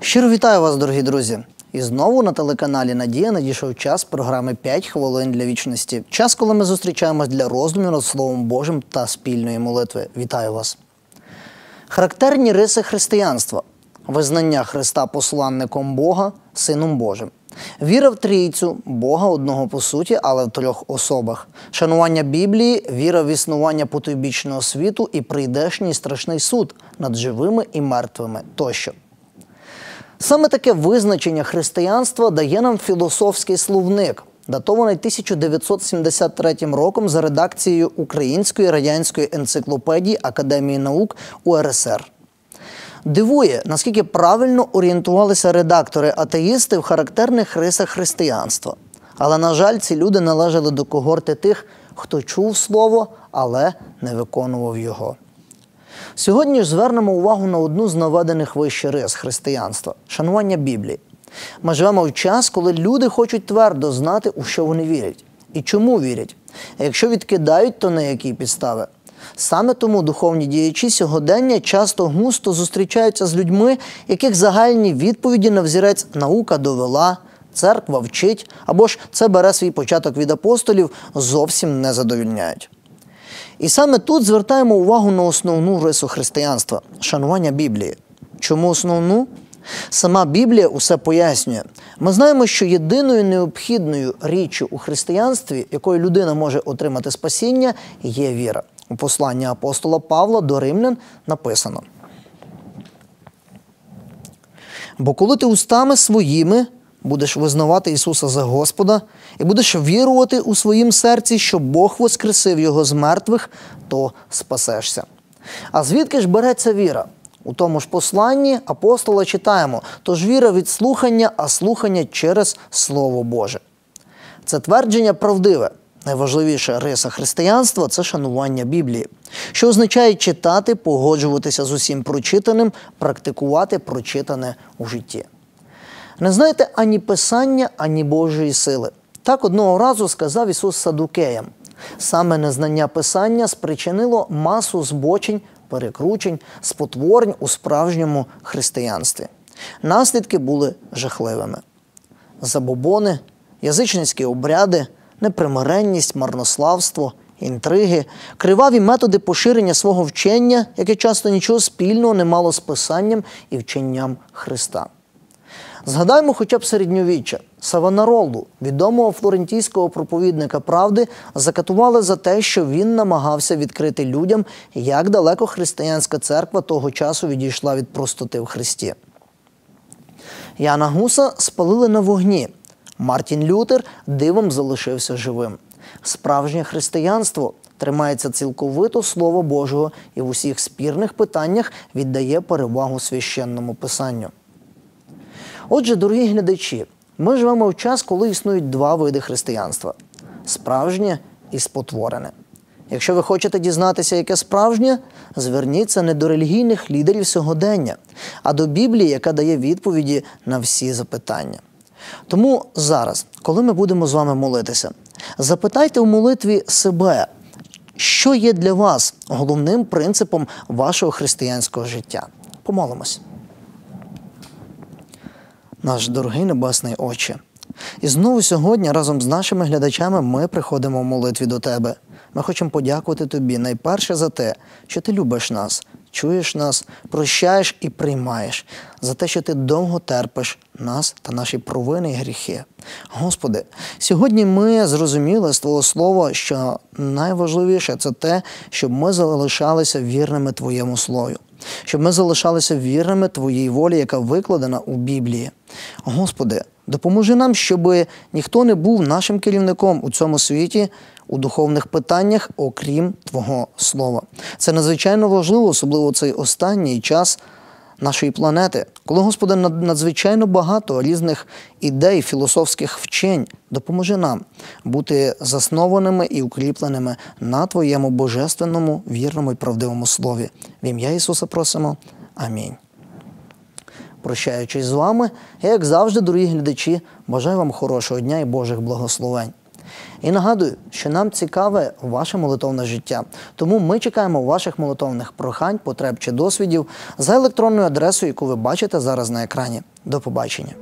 Щиро вітаю вас, дорогі друзі! І знову на телеканалі Надія надійшов час програми «5 хвилин для вічності. Час, коли ми зустрічаємось для роздумів над Словом Божим та спільної молитви. Вітаю вас! Характерні риси християнства визнання Христа посланником Бога, Сином Божим. Віра в трійцю, Бога одного по суті, але в трьох особах. Шанування Біблії, віра в існування потойбічного світу і прийдешній страшний суд над живими і мертвими тощо. Саме таке визначення християнства дає нам філософський словник, датований 1973 роком за редакцією Української радянської енциклопедії Академії наук УРСР. Дивує, наскільки правильно орієнтувалися редактори-атеїсти в характерних рисах християнства. Але, на жаль, ці люди належали до когорти тих, хто чув слово, але не виконував його. Сьогодні ж звернемо увагу на одну з наведених вище рис християнства шанування Біблії. Ми живемо в час, коли люди хочуть твердо знати, у що вони вірять і чому вірять. А якщо відкидають, то на які підстави. Саме тому духовні діячі сьогодення часто густо зустрічаються з людьми, яких загальні відповіді на взірець наука довела, церква вчить, або ж це бере свій початок від апостолів, зовсім не задовільняють. І саме тут звертаємо увагу на основну рису християнства шанування Біблії. Чому основну? Сама Біблія усе пояснює. Ми знаємо, що єдиною необхідною річчю у християнстві, якою людина може отримати спасіння, є віра. У посланні апостола Павла до римлян написано. Бо коли ти устами своїми будеш визнавати Ісуса за Господа і будеш вірувати у своїм серці, що Бог воскресив Його з мертвих, то спасешся. А звідки ж береться віра? У тому ж посланні апостола читаємо: тож віра від слухання, а слухання через Слово Боже. Це твердження правдиве. Найважливіша риса християнства це шанування Біблії, що означає читати, погоджуватися з усім прочитаним, практикувати прочитане у житті. Не знаєте ані Писання, ані Божої сили. Так одного разу сказав Ісус Садукеям. Саме незнання Писання спричинило масу збочень, перекручень, спотворень у справжньому християнстві. Наслідки були жахливими. Забобони, язичницькі обряди, непримиренність, марнославство, інтриги, криваві методи поширення свого вчення, яке часто нічого спільного не мало з Писанням і вченням Христа. Згадаймо хоча б середньовіччя. Савонаролу, відомого флорентійського проповідника правди, закатували за те, що він намагався відкрити людям, як далеко християнська церква того часу відійшла від простоти в Христі. Яна Гуса спалили на вогні. Мартін Лютер дивом залишився живим. Справжнє християнство тримається цілковито Слово Божого і в усіх спірних питаннях віддає перевагу священному писанню. Отже, дорогі глядачі, ми живемо в час, коли існують два види християнства справжнє і спотворене. Якщо ви хочете дізнатися, яке справжнє, зверніться не до релігійних лідерів сьогодення, а до Біблії, яка дає відповіді на всі запитання. Тому зараз, коли ми будемо з вами молитися, запитайте у молитві себе, що є для вас головним принципом вашого християнського життя. Помолимось наш дорогий Небесний Отче. І знову сьогодні разом з нашими глядачами ми приходимо в молитві до Тебе. Ми хочемо подякувати Тобі найперше за те, що Ти любиш нас, чуєш нас, прощаєш і приймаєш, за те, що ти довго терпиш нас та наші провини і гріхи. Господи, сьогодні ми зрозуміли з Твого Слова, що найважливіше це те, щоб ми залишалися вірними Твоєму Слову щоб ми залишалися вірними Твоїй волі, яка викладена у Біблії. Господи, допоможи нам, щоб ніхто не був нашим керівником у цьому світі. У духовних питаннях, окрім Твого Слова. Це надзвичайно важливо, особливо цей останній час нашої планети, коли Господи, надзвичайно багато різних ідей, філософських вчень допоможе нам бути заснованими і укріпленими на Твоєму божественному, вірному і правдивому слові. В ім'я Ісуса просимо. Амінь. Прощаючись з вами, я, як завжди, дорогі глядачі, бажаю вам хорошого дня і Божих благословень. І нагадую, що нам цікаве ваше молитовне життя. Тому ми чекаємо ваших молитовних прохань, потреб чи досвідів за електронною адресою, яку ви бачите зараз на екрані. До побачення.